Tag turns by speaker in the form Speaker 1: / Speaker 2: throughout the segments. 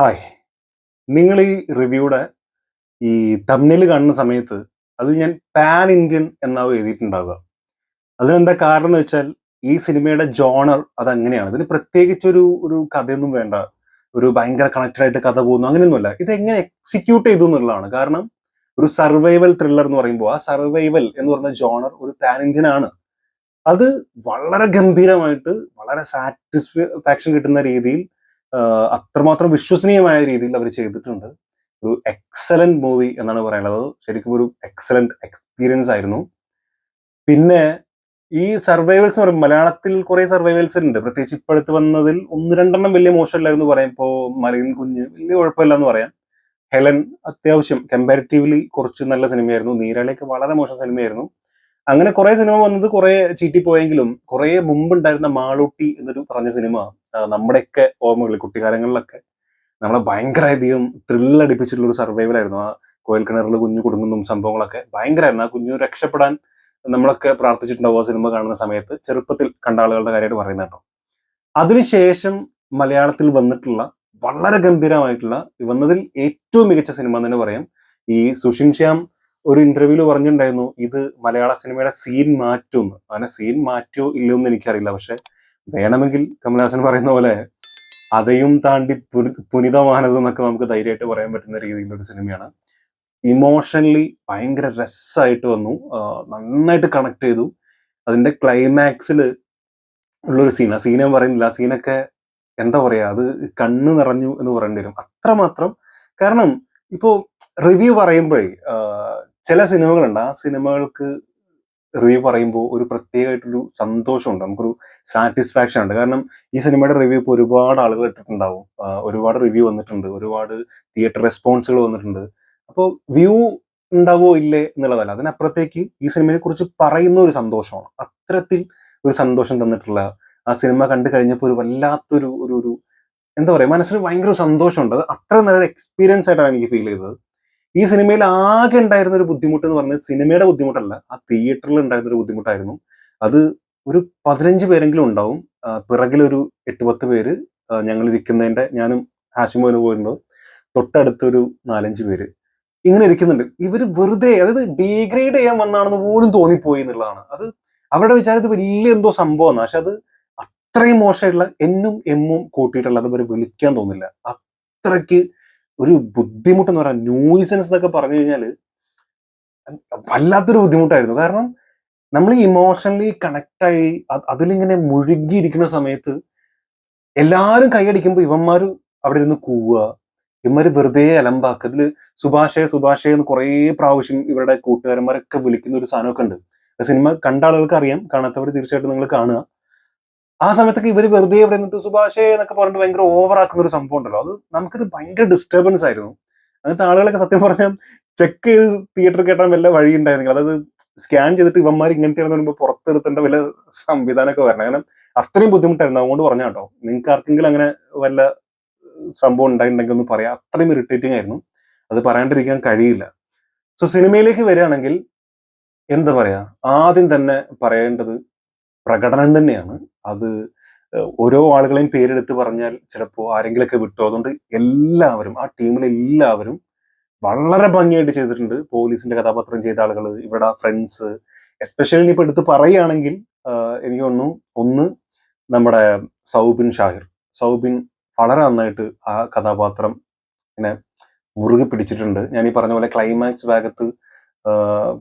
Speaker 1: Hi. നിങ്ങൾ ഈ റിവ്യൂടെ ഈ തമ്മിൽ കാണുന്ന സമയത്ത് അത് ഞാൻ പാൻ ഇന്ത്യൻ എന്നാവും എഴുതിയിട്ടുണ്ടാവുക. അതിനെന്താ കാരണം എന്ന് വെച്ചാൽ ഈ സിനിമയുടെ ജോണർ അതങ്ങനെയാണ്. ഇതിന് പ്രത്യേകിച്ച് ഒരു കഥയൊന്നും വേണ്ട. ഒരു ഭയങ്കര കണക്റ്റഡ് ആയിട്ട് കഥ പോകുന്നു. അങ്ങനെയൊന്നുമല്ല. ഇത് എങ്ങനെ എക്സിക്യൂട്ട് ചെയ്തു എന്നുള്ളതാണ്. കാരണം ഒരു സർവൈവൽ ത്രില്ലർ എന്ന് പറയുമ്പോൾ ആ സർവൈവൽ എന്ന് പറഞ്ഞ ജോണർ ഒരു പാൻ ഇന്ത്യൻ ആണ്. അത് വളരെ ഗംഭീരമായിട്ട് വളരെ സാറ്റിസ്ഫാക്ഷൻ കിട്ടുന്ന രീതിയിൽ അത്രമാത്രം വിശ്വസനീയമായ രീതിയിൽ അവർ ചെയ്തിട്ടുണ്ട്. ഒരു എക്സലന്റ് മൂവി എന്നാണ് പറയുന്നത്. ശരിക്കും ഒരു എക്സലന്റ് എക്സ്പീരിയൻസ് ആയിരുന്നു. പിന്നെ ഈ സർവൈവൽസ് എന്ന് പറയുമ്പോൾ മലയാളത്തിൽ കുറെ സർവൈവൽസ് ഉണ്ട് പ്രത്യേകിച്ച് ഇപ്പോഴത്തെ വന്നതിൽ ഒന്ന് രണ്ടെണ്ണം വലിയ മോശമല്ലായിരുന്നു പറയാം ഇപ്പോൾ കുഞ്ഞ് വലിയ കുഴപ്പമില്ല എന്ന് പറയാം. ഹെലൻ അത്യാവശ്യം കമ്പാരിറ്റീവ്ലി കുറച്ച് നല്ല സിനിമയായിരുന്നു നീരാളിയൊക്കെ വളരെ മോശം സിനിമയായിരുന്നു അങ്ങനെ കുറെ സിനിമ വന്നത് കുറെ ചീറ്റിപ്പോയെങ്കിലും കുറെ മുമ്പുണ്ടായിരുന്ന മാളൂട്ടി എന്നൊരു പറഞ്ഞ സിനിമ നമ്മുടെയൊക്കെ ഓർമ്മകളിൽ കുട്ടിക്കാലങ്ങളിലൊക്കെ നമ്മളെ ഭയങ്കരധികം ത്രില്ലടിപ്പിച്ചിട്ടുള്ള ഒരു സർവൈവൽ ആയിരുന്നു. ആ കോയൽ കിണറിൽ കുഞ്ഞു കുടുങ്ങുന്നതും സംഭവങ്ങളൊക്കെ ഭയങ്കരമായിരുന്നു. ആ കുഞ്ഞു രക്ഷപ്പെടാൻ നമ്മളൊക്കെ പ്രാർത്ഥിച്ചിട്ടുണ്ടാവും ആ സിനിമ കാണുന്ന സമയത്ത്. ചെറുപ്പത്തിൽ കണ്ട ആളുകളുടെ കാര്യമായിട്ട് പറയുന്നത് കേട്ടോ അതിനുശേഷം മലയാളത്തിൽ വന്നിട്ടുള്ള വളരെ ഗംഭീരമായിട്ടുള്ള വന്നതിൽ ഏറ്റവും മികച്ച സിനിമ എന്ന് തന്നെ പറയാം. ഈ സുഷിൻ ശ്യാം ഒരു ഇന്റർവ്യൂൽ പറഞ്ഞിട്ടുണ്ടായിരുന്നു ഇത് മലയാള സിനിമയുടെ സീൻ മാറ്റും അങ്ങനെ സീൻ മാറ്റോ ഇല്ലയോ എന്ന് എനിക്കറിയില്ല. പക്ഷെ വേണമെങ്കിൽ കമലഹാസൻ പറയുന്ന പോലെ അതയും താണ്ടി പുനി- പുനിതമാനത് എന്നൊക്കെ നമുക്ക് ധൈര്യമായിട്ട് പറയാൻ പറ്റുന്ന രീതിയിലുള്ള ഒരു സിനിമയാണ്. ഇമോഷണലി ഭയങ്കര രസമായിട്ട് വന്നു. നന്നായിട്ട് കണക്ട് ചെയ്തു. അതിന്റെ ക്ലൈമാക്സിൽ ഉള്ളൊരു സീൻ ആ സീൻ ഞാൻ പറയുന്നില്ല. ആ സീനൊക്കെ എന്താ പറയാ അത് കണ്ണ് നിറഞ്ഞു എന്ന് പറയേണ്ടി വരും. അത്രമാത്രം. കാരണം ഇപ്പോ റിവ്യൂ പറയുമ്പോഴേ ചില സിനിമകളുണ്ട്. ആ സിനിമകൾക്ക് റിവ്യൂ പറയുമ്പോൾ ഒരു പ്രത്യേകമായിട്ടൊരു സന്തോഷമുണ്ട്. നമുക്കൊരു സാറ്റിസ്ഫാക്ഷൻ ഉണ്ട്. കാരണം ഈ സിനിമയുടെ റിവ്യൂ ഇപ്പോൾ ഒരുപാട് ആളുകൾ ഇട്ടിട്ടുണ്ടാവും. ഒരുപാട് റിവ്യൂ വന്നിട്ടുണ്ട്. ഒരുപാട് തിയേറ്റർ റെസ്പോൺസുകൾ വന്നിട്ടുണ്ട്. അപ്പോൾ വ്യൂ ഉണ്ടാവോ ഇല്ലേ എന്നുള്ളതല്ല. അതിനപ്പുറത്തേക്ക് ഈ സിനിമയെ കുറിച്ച് പറയുന്ന ഒരു സന്തോഷമാണ്. അത്തരത്തിൽ ഒരു സന്തോഷം തന്നിട്ടുള്ള ആ സിനിമ കണ്ടു കഴിഞ്ഞപ്പോൾ ഒരു വല്ലാത്തൊരു ഒരു ഒരു എന്താ പറയുക മനസ്സിന് ഭയങ്കര സന്തോഷമുണ്ട്. അത് അത്ര നല്ലൊരു എക്സ്പീരിയൻസ് ആയിട്ടാണ് എനിക്ക് ഫീൽ ചെയ്തത്. ഈ സിനിമയിൽ ആകെ ഉണ്ടായിരുന്ന ഒരു ബുദ്ധിമുട്ട് എന്ന് പറഞ്ഞാൽ സിനിമയുടെ ബുദ്ധിമുട്ടല്ല. ആ തിയേറ്ററിൽ ഉണ്ടായിരുന്ന ഒരു ബുദ്ധിമുട്ടായിരുന്നു. അത് ഒരു പതിനഞ്ച് പേരെങ്കിലും ഉണ്ടാവും. പിറകിലൊരു എട്ട് പത്ത് പേര് ഞങ്ങൾ ഇരിക്കുന്നതിന്റെ ഞാനും ഹാഷിമോന് പോയിരുന്നത്. തൊട്ടടുത്തൊരു നാലഞ്ച് പേര്. ഇങ്ങനെ ഇരിക്കുന്നുണ്ട്. ഇവർ വെറുതെ അതായത് ഡീഗ്രേഡ് ചെയ്യാൻ വന്നാണെന്ന് പോലും തോന്നിപ്പോയി എന്നുള്ളതാണ്. അത് അവരുടെ വിചാരം ഇത് വലിയ എന്തോ സംഭവമാണ്. പക്ഷെ അത് അത്രയും മോശമായിട്ടുള്ള എന്നും എമ്മും കൂട്ടിയിട്ടുള്ള അത് വിളിക്കാൻ തോന്നില്ല. അത്രയ്ക്ക് ഒരു ബുദ്ധിമുട്ട് എന്ന് പറയാം ന്യൂസൻസ് എന്നൊക്കെ പറഞ്ഞു കഴിഞ്ഞാൽ വല്ലാത്തൊരു ബുദ്ധിമുട്ടായിരുന്നു. കാരണം നമ്മൾ ഇമോഷണലി കണക്ട് ആയി അതിലിങ്ങനെ മുഴുകിയിരിക്കുന്ന സമയത്ത് എല്ലാവരും കൈയടിക്കുമ്പോൾ ഇവന്മാര് അവിടെ ഇരുന്ന് കൂവുക ഇവന്മാര് വെറുതെ അലമ്പാക്കുക. അതിൽ സുഭാഷയെ സുഭാഷയെ എന്ന് കുറേ പ്രാവശ്യം ഇവരുടെ കൂട്ടുകാരന്മാരൊക്കെ വിളിക്കുന്ന ഒരു സാധനമൊക്കെ ഉണ്ട്. സിനിമ കണ്ട ആളുകൾക്ക് അറിയാം. കാണാത്തവർ തീർച്ചയായിട്ടും നിങ്ങൾ കാണുക. ആ സമയത്തൊക്കെ ഇവർ വെറുതെ ഇവിടെ നിന്നിട്ട് സുഭാഷേ എന്നൊക്കെ പറഞ്ഞിട്ട് ഭയങ്കര ഓവർ ആക്കുന്ന ഒരു സംഭവം ഉണ്ടല്ലോ. അത് നമുക്കൊരു ഭയങ്കര ഡിസ്റ്റർബൻസ് ആയിരുന്നു. അങ്ങനത്തെ ആളുകളൊക്കെ സത്യം പറഞ്ഞാൽ ചെക്ക് ചെയ്ത് തിയേറ്റർ കേട്ടാൻ വല്ല വഴി ഉണ്ടായിരുന്നില്ല. അതായത് സ്കാൻ ചെയ്തിട്ട് ഇവന്മാർ ഇങ്ങനത്തെയാണെന്ന് പറയുമ്പോൾ പുറത്തെടുത്തേണ്ട വല്ല സംവിധാനമൊക്കെ വരണം. കാരണം അത്രയും ബുദ്ധിമുട്ടായിരുന്നു. അതുകൊണ്ട് പറഞ്ഞ കേട്ടോ. നിങ്ങൾക്ക് ആർക്കെങ്കിലും അങ്ങനെ വല്ല സംഭവം ഉണ്ടായിട്ടുണ്ടെങ്കിൽ ഒന്ന് പറയാം. അത്രയും ഇറിറ്റേറ്റിംഗ് ആയിരുന്നു. അത് പറയാണ്ടിരിക്കാൻ കഴിയില്ല. സോ സിനിമയിലേക്ക് വരികയാണെങ്കിൽ എന്താ പറയാ? ആദ്യം തന്നെ പറയേണ്ടത് പ്രകടനം തന്നെയാണ്. അത് ഓരോ ആളുകളെയും പേരെടുത്ത് പറഞ്ഞാൽ ചിലപ്പോൾ ആരെങ്കിലൊക്കെ വിട്ടു. അതുകൊണ്ട് എല്ലാവരും ആ ടീമിലെ എല്ലാവരും വളരെ ഭംഗിയായിട്ട് ചെയ്തിട്ടുണ്ട്. പോലീസിന്റെ കഥാപാത്രം ചെയ്ത ആളുകൾ ഇവിടെ ഫ്രണ്ട്സ്. എസ്പെഷ്യലി ഇനിയിപ്പോൾ എടുത്ത് പറയുകയാണെങ്കിൽ എനിക്ക് തോന്നുന്നു ഒന്ന് നമ്മുടെ സൗബിൻ ഷാഹിർ. സൗബിൻ വളരെ നന്നായിട്ട് ആ കഥാപാത്രം ഇങ്ങനെ മുറുകെ പിടിച്ചിട്ടുണ്ട്. ഞാൻ ഈ പറഞ്ഞ പോലെ ക്ലൈമാക്സ് ഭാഗത്ത് ആഹ്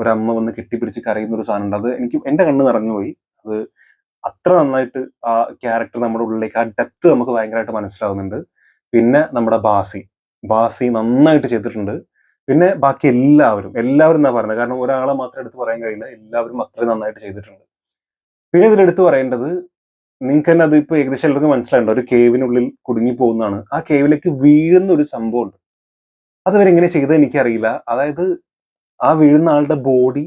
Speaker 1: ഒരു അമ്മ വന്ന് കെട്ടിപ്പിടിച്ച് കരയുന്ന ഒരു സാധനം ഉണ്ട് അത് എനിക്ക് എന്റെ കണ്ണ് നിറഞ്ഞുപോയി. അത് അത്ര നന്നായിട്ട് ആ ക്യാരക്ടർ നമ്മുടെ ഉള്ളിലേക്ക് ആ ഡെപ്ത് നമുക്ക് ഭയങ്കരമായിട്ട് മനസ്സിലാവുന്നുണ്ട്. പിന്നെ നമ്മുടെ ബാസി. ബാസി നന്നായിട്ട് ചെയ്തിട്ടുണ്ട്. പിന്നെ ബാക്കി എല്ലാവരും എല്ലാവരും എന്നാ പറയുന്നത്? കാരണം ഒരാളെ മാത്രം എടുത്ത് പറയാൻ കഴിയില്ല എല്ലാവരും അത്രയും നന്നായിട്ട് ചെയ്തിട്ടുണ്ട്. പിന്നെ ഇതിൽ എടുത്തു പറയേണ്ടത് നിങ്ങൾക്ക് തന്നെ അത് ഇപ്പൊ ഏകദേശം എല്ലാവർക്കും മനസ്സിലായിട്ടുണ്ട്. ഒരു കേവിനുള്ളിൽ കുടുങ്ങി പോകുന്നതാണ് ആ കേവിലേക്ക് വീഴുന്ന ഒരു സംഭവം ഉണ്ട് അത് എങ്ങനെ ചെയ്തത് എനിക്കറിയില്ല അതായത് ആ വീഴുന്ന ആളുടെ ബോഡി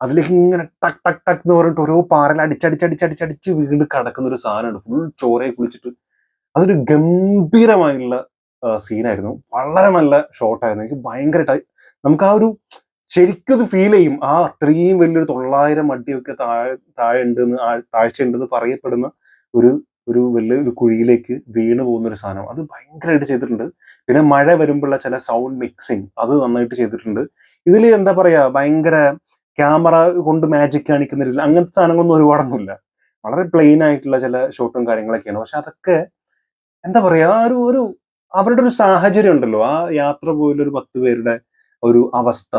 Speaker 1: അതിലേക്ക് ഇങ്ങനെ ടക് ടക് ടക് എന്ന് പറഞ്ഞിട്ട് ഓരോ പാറയിൽ അടിച്ചടിച്ചടിച്ചടിച്ചടിച്ച് വീണ് കിടക്കുന്ന ഒരു സാധനമുണ്ട് ഫുൾ ചോറയെ കുളിച്ചിട്ട്. അതൊരു ഗംഭീരമായുള്ള സീനായിരുന്നു വളരെ നല്ല ഷോട്ടായിരുന്നു എനിക്ക് ഭയങ്കരമായിട്ട് നമുക്ക് ആ ഒരു ശരിക്കും ഫീൽ ചെയ്യും. ആ അത്രയും വലിയൊരു തൊള്ളായിരം അടിയൊക്കെ താഴെ താഴെ ഉണ്ടെന്ന് താഴ്ച ഉണ്ടെന്ന് പറയപ്പെടുന്ന ഒരു ഒരു വലിയ ഒരു കുഴിയിലേക്ക് വീണ് പോകുന്ന ഒരു സാധനം. അത് ഭയങ്കരമായിട്ട് ചെയ്തിട്ടുണ്ട്. പിന്നെ മഴ വരുമ്പോഴുള്ള ചില സൗണ്ട് മിക്സിങ് അത് നന്നായിട്ട് ചെയ്തിട്ടുണ്ട്. ഇതിൽ എന്താ പറയാ ഭയങ്കര ക്യാമറ കൊണ്ട് മാജിക് കാണിക്കുന്ന രീതിയിൽ അങ്ങനത്തെ സാധനങ്ങളൊന്നും ഒരുപാടൊന്നുമില്ല. വളരെ പ്ലെയിൻ ആയിട്ടുള്ള ചില ഷോട്ടും കാര്യങ്ങളൊക്കെയാണ്. പക്ഷെ അതൊക്കെ എന്താ പറയാ ഒരു ഒരു അവരുടെ ഒരു സാഹചര്യം ഉണ്ടല്ലോ. ആ യാത്ര പോയുള്ള ഒരു പത്ത് പേരുടെ ഒരു അവസ്ഥ.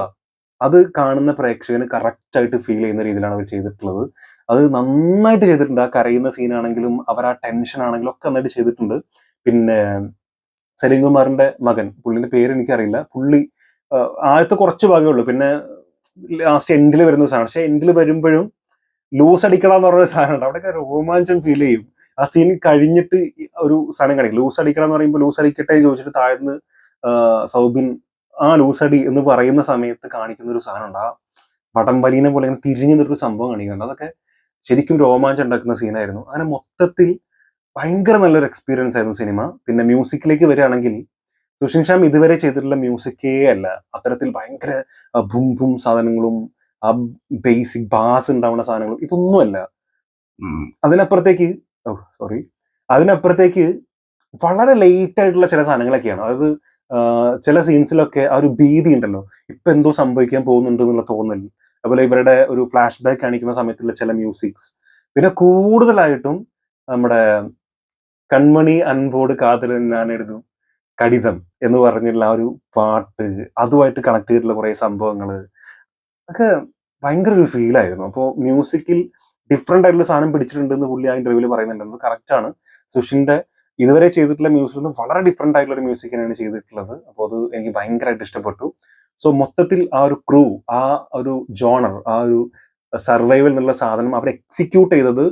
Speaker 1: അത് കാണുന്ന പ്രേക്ഷകന് കറക്റ്റായിട്ട് ഫീൽ ചെയ്യുന്ന രീതിയിലാണ് അവർ ചെയ്തിട്ടുള്ളത്. അത് നന്നായിട്ട് ചെയ്തിട്ടുണ്ട്. ആ കരയുന്ന സീനാണെങ്കിലും അവർ ആ ടെൻഷൻ ആണെങ്കിലും ഒക്കെ നന്നായിട്ട് ചെയ്തിട്ടുണ്ട്. പിന്നെ സലീം കുമാറിന്റെ മകൻ പുള്ളിന്റെ പേര് എനിക്കറിയില്ല. പുള്ളി ആദ്യത്തെ കുറച്ച് ഭാഗമേ ഉള്ളൂ. പിന്നെ ലാസ്റ്റ് എൻഡിൽ വരുന്ന സാധനം. പക്ഷെ എൻഡിൽ വരുമ്പോഴും ലൂസ് അടിക്കണം എന്ന് പറഞ്ഞ സാധനമുണ്ട്. അവിടെയൊക്കെ രോമാഞ്ചം ഫീൽ ചെയ്യും. ആ സീൻ കഴിഞ്ഞിട്ട് ഒരു സാധനം കാണിക്കും. ലൂസ് അടിക്കണം എന്ന് പറയുമ്പോൾ ലൂസ് അടിക്കട്ടെ ചോദിച്ചിട്ട് താഴ്ന്ന് സൗബിൻ ആ ലൂസടി എന്ന് പറയുന്ന സമയത്ത് കാണിക്കുന്ന ഒരു സാധനമുണ്ട്. ആ വടംവലീനെ പോലെ ഇങ്ങനെ തിരിഞ്ഞു നിന്നൊരു സംഭവം കാണിക്കുന്നുണ്ട്. അതൊക്കെ ശരിക്കും രോമാഞ്ചം ഉണ്ടാക്കുന്ന സീനായിരുന്നു. അങ്ങനെ മൊത്തത്തിൽ ഭയങ്കര നല്ലൊരു എക്സ്പീരിയൻസ് ആയിരുന്നു സിനിമ. പിന്നെ മ്യൂസിക്കിലേക്ക് വരികയാണെങ്കിൽ സുഷിൻ ശ്യാം ഇതുവരെ ചെയ്തിട്ടുള്ള മ്യൂസിക്കേ അല്ല. അത്തരത്തിൽ ഭയങ്കര ഭും ബും സാധനങ്ങളും ആ ബേസിക് ബാസ് ഉണ്ടാവുന്ന സാധനങ്ങളും ഇതൊന്നുമല്ല അതിനപ്പുറത്തേക്ക് ഓ സോറി അതിനപ്പുറത്തേക്ക് വളരെ ലേറ്റ് ആയിട്ടുള്ള ചില സാധനങ്ങളൊക്കെയാണ്. അതായത് ചില സീൻസിലൊക്കെ ആ ഒരു ഭീതി ഉണ്ടല്ലോ. ഇപ്പൊ എന്തോ സംഭവിക്കാൻ പോകുന്നുണ്ട് എന്നുള്ള തോന്നൽ. അതുപോലെ ഇവരുടെ ഒരു ഫ്ലാഷ് ബാക്ക് കാണിക്കുന്ന സമയത്തുള്ള ചില മ്യൂസിക്സ് പിന്നെ കൂടുതലായിട്ടും നമ്മുടെ കൺമണി അൻപോട് കാതലൻ ഞാൻ എഴുതും കടിതം എന്ന് പറഞ്ഞിട്ടുള്ള ആ ഒരു പാട്ട്. അതുമായിട്ട് കണക്ട് ചെയ്തിട്ടുള്ള കുറേ സംഭവങ്ങൾ ഒക്കെ ഭയങ്കര ഒരു ഫീൽ ആയിരുന്നു. അപ്പോൾ മ്യൂസിക്കിൽ ഡിഫറെന്റ് ആയിട്ടുള്ള സാധനം പിടിച്ചിട്ടുണ്ടെന്ന് പുള്ളി ആ ഇന്റർവ്യൂവിൽ പറയുന്നുണ്ടെന്ന് കറക്റ്റ് ആണ്. സുഷിന്റെ ഇതുവരെ ചെയ്തിട്ടുള്ള മ്യൂസിക്കിൽ നിന്ന് വളരെ ഡിഫറെന്റ് ആയിട്ടുള്ള ഒരു മ്യൂസിക് തന്നെയാണ് ചെയ്തിട്ടുള്ളത്. അപ്പോൾ അത് എനിക്ക് ഭയങ്കരമായിട്ട് ഇഷ്ടപ്പെട്ടു. സോ മൊത്തത്തിൽ ആ ഒരു ക്രൂ ആ ഒരു ജോണർ ആ ഒരു സർവൈവൽ എന്നുള്ള സാധനം അവർ എക്സിക്യൂട്ട് ചെയ്തത്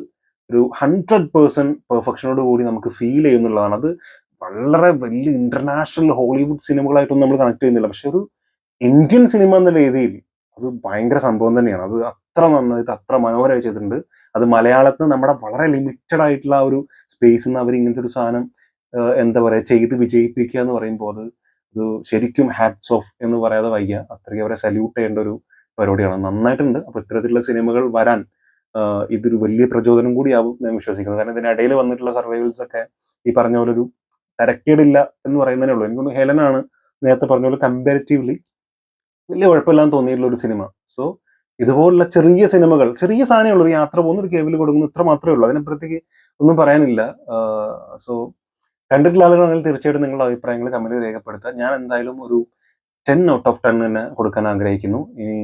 Speaker 1: ഒരു ഹൺഡ്രഡ് പേഴ്സെന്റ് പെർഫെക്ഷനോട് കൂടി നമുക്ക് ഫീൽ ചെയ്യുന്നുള്ളതാണ്. അത് വളരെ വലിയ ഇന്റർനാഷണൽ ഹോളിവുഡ് സിനിമകളായിട്ടൊന്നും നമ്മൾ കണക്ട് ചെയ്യുന്നില്ല. പക്ഷെ ഒരു ഇന്ത്യൻ സിനിമ എന്ന രീതിയിൽ അത് ഭയങ്കര സംഭവം തന്നെയാണ്. അത് അത്ര നന്നായിട്ട് അത്ര മനോഹരമായി ചെയ്തിട്ടുണ്ട്. അത് മലയാളത്തിൽ നമ്മുടെ വളരെ ലിമിറ്റഡ് ആയിട്ടുള്ള ഒരു സ്പേസിൽ നിന്ന് അവർ ഇങ്ങനത്തെ ഒരു സാധനം എന്താ പറയുക ചെയ്ത് വിജയിപ്പിക്കുക എന്ന് പറയുമ്പോൾ അത് ഇത് ശരിക്കും ഹാറ്റ്സ് ഓഫ് എന്ന് പറയാതെ വയ്യ. അത്രയ്ക്ക് അവരെ സല്യൂട്ട് ചെയ്യേണ്ട ഒരു പരിപാടിയാണ്. നന്നായിട്ടുണ്ട്. അപ്പൊ ഇത്തരത്തിലുള്ള സിനിമകൾ വരാൻ ഇതൊരു വലിയ പ്രചോദനം കൂടിയാവും ഞാൻ വിശ്വസിക്കുന്നത് കാരണം ഇതിനിടയിൽ വന്നിട്ടുള്ള സർവൈവൽസ് ഒക്കെ ഈ പറഞ്ഞ പോലെ ഒരു തരക്കേടില്ല എന്ന് പറയുന്നതേ ഉള്ളൂ. എനിക്കൊന്ന് ഹെലനാണ് നേരത്തെ പറഞ്ഞ പോലെ കമ്പാരിറ്റീവ്ലി വലിയ കുഴപ്പമില്ലാന്ന് തോന്നിയിട്ടുള്ള ഒരു സിനിമ. സോ ഇതുപോലുള്ള ചെറിയ സിനിമകൾ ചെറിയ സാധനമുള്ള ഒരു യാത്ര പോകുന്ന ഒരു കേബിൾ കൊടുക്കുന്നു ഇത്ര മാത്രമേ ഉള്ളൂ. അതിനപ്പുറത്തേക്ക് ഒന്നും പറയാനില്ല. സോ കണ്ടിട്ടുള്ള ആളുകളാണെങ്കിൽ തീർച്ചയായിട്ടും നിങ്ങളുടെ അഭിപ്രായങ്ങൾ കമന്റ് രേഖപ്പെടുത്തുക. ഞാൻ എന്തായാലും ഒരു ടെൻ ഔട്ട് ഓഫ് ടെൻ തന്നെ കൊടുക്കാൻ ആഗ്രഹിക്കുന്നു. ഇനി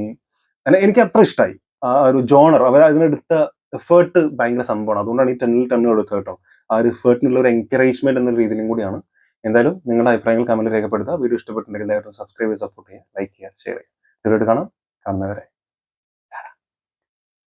Speaker 1: എനിക്ക് അത്ര ഇഷ്ടമായി ആ ഒരു ജോണർ അവർ അതിനെടുത്ത എഫേർട്ട് ഭയങ്കര സംഭവമാണ്. അതുകൊണ്ടാണ് ഈ ടെന്നിൽ ടെണ്ണും കൊടുത്തത് കേട്ടോ. ആ ഒരു എഫേർട്ടിനുള്ള ഒരു എൻകറേജ്മെന്റ് എന്ന രീതിയിലും കൂടിയാണ്. എന്തായാലും നിങ്ങളുടെ അഭിപ്രായങ്ങൾ കമന്റ് രേഖപ്പെടുത്തുക. വീഡിയോ ഇഷ്ടപ്പെട്ടിട്ടുണ്ടെങ്കിൽ എല്ലാവരും സബ്സ്ക്രൈബ് ചെയ്ത് സപ്പോർട്ട് ചെയ്യുക ലൈക്ക് ചെയ്യുക ഷെയർ ചെയ്യുക. തീർച്ചയായിട്ടും കാണാം. കാണുന്നവരെ.